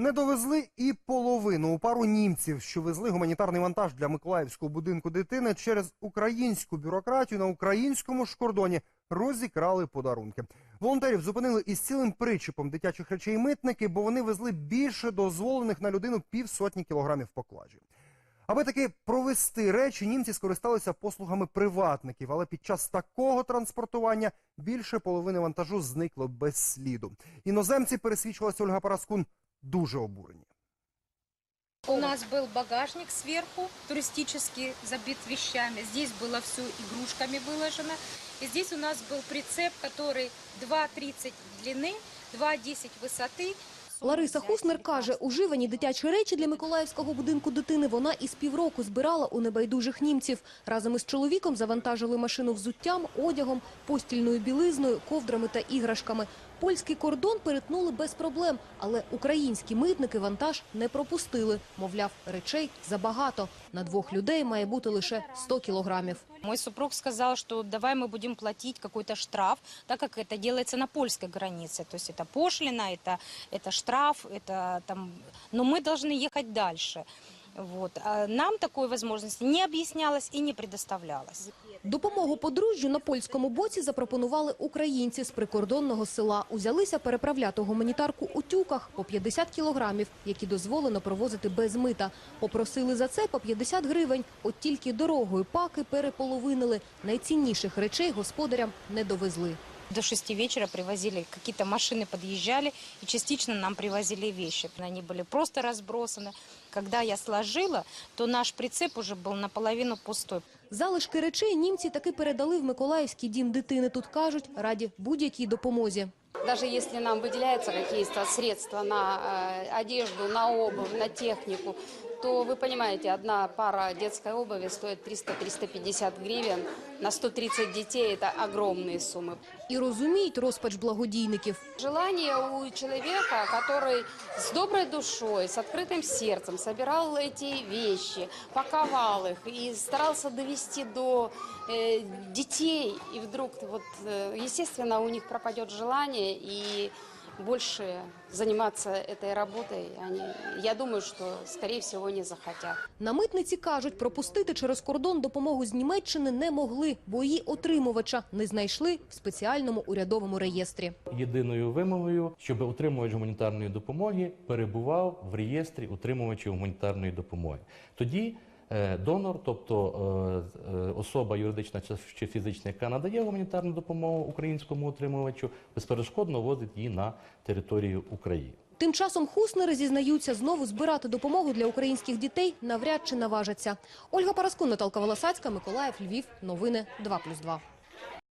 Не довезли і половину у пару німців, що везли гуманітарний вантаж для миколаївського будинку дитини через українську бюрократію на українському ж кордоні розікрали подарунки. Волонтерів зупинили із цілим причепом дитячих речей митники, бо вони везли більше дозволених на людину півсотні кілограмів поклажі. Аби таки провести речі, німці скористалися послугами приватників, але під час такого транспортування більше половини вантажу зникло без сліду. Іноземці, пересвідчилася Ольга Параскун, дуже обурені. У нас был багажник сверху, туристический, забит вещами. Здесь было все игрушками выложено. И здесь у нас был прицеп, который 2,30 длины, 2,10 высоты. Лариса Хуснер каже, уживані дитячі речі для Миколаївського будинку дитини вона із півроку збирала у небайдужих німців. Разом із чоловіком завантажили машину взуттям, одягом, постільною білизною, ковдрами та іграшками. Польський кордон перетнули без проблем, але українські митники вантаж не пропустили. Мовляв, речей забагато. На двох людей має бути лише 100 кілограмів. Мой супруг сказал, что давай мы будем платить какой-то штраф, так как это делается на польской границе. То есть это пошлина, это, это штраф, это там... но мы должны ехать дальше. Вот. Нам такой возможности не объяснялось и не предоставлялось. Допомогу подружжю на польському боці запропонували українці з прикордонного села. Узялися переправляти гуманітарку у тюках по 50 кілограмів, які дозволено провозити без мита. Попросили за це по 50 гривень. От тільки дорогою паки переполовинили. Найцінніших речей господарям не довезли. До шести вечера привозили, какие-то машины подъезжали, и частично нам привозили вещи. Они были просто разбросаны. Когда я сложила, то наш прицеп уже был наполовину пустой. Залишки речей німці таки передали в Миколаївський дім дитини. Тут кажуть, раді будь-якій допомозі. Даже если нам выделяются какие-то средства на э, одежду, на обувь, на технику, то вы понимаете, одна пара детской обуви стоит 300-350 гривен. На 130 детей это огромные суммы. І розуміють розпач благодійників. Желание у человека, который с доброй душой, с открытым сердцем собирал эти вещи, паковал их и старался довести до э, детей, и вдруг, вот, э, естественно, у них пропадет желание и больше заниматься этой работой они, я думаю, что, скорее всего, не захотят. На митниці кажуть, пропустити через кордон допомогу з Німеччини не могли, бо її отримувача не знайшли в спеціальному урядовому реєстрі. єдиною вимогою, щоб отримувач гуманітарної допомоги перебував в реєстрі утримувачів гуманітарної допомоги. Тоді донор, тобто е, е, особа юридична чи фізична, яка надає гуманітарну допомогу українському отримувачу, безперешкодно возить її на територію України. Тим часом хуснери зізнаються, знову збирати допомогу для українських дітей навряд чи наважаться. Ольга Параскун, Наталка Волосацька, Миколаїв, Львів. Новини 2+,2.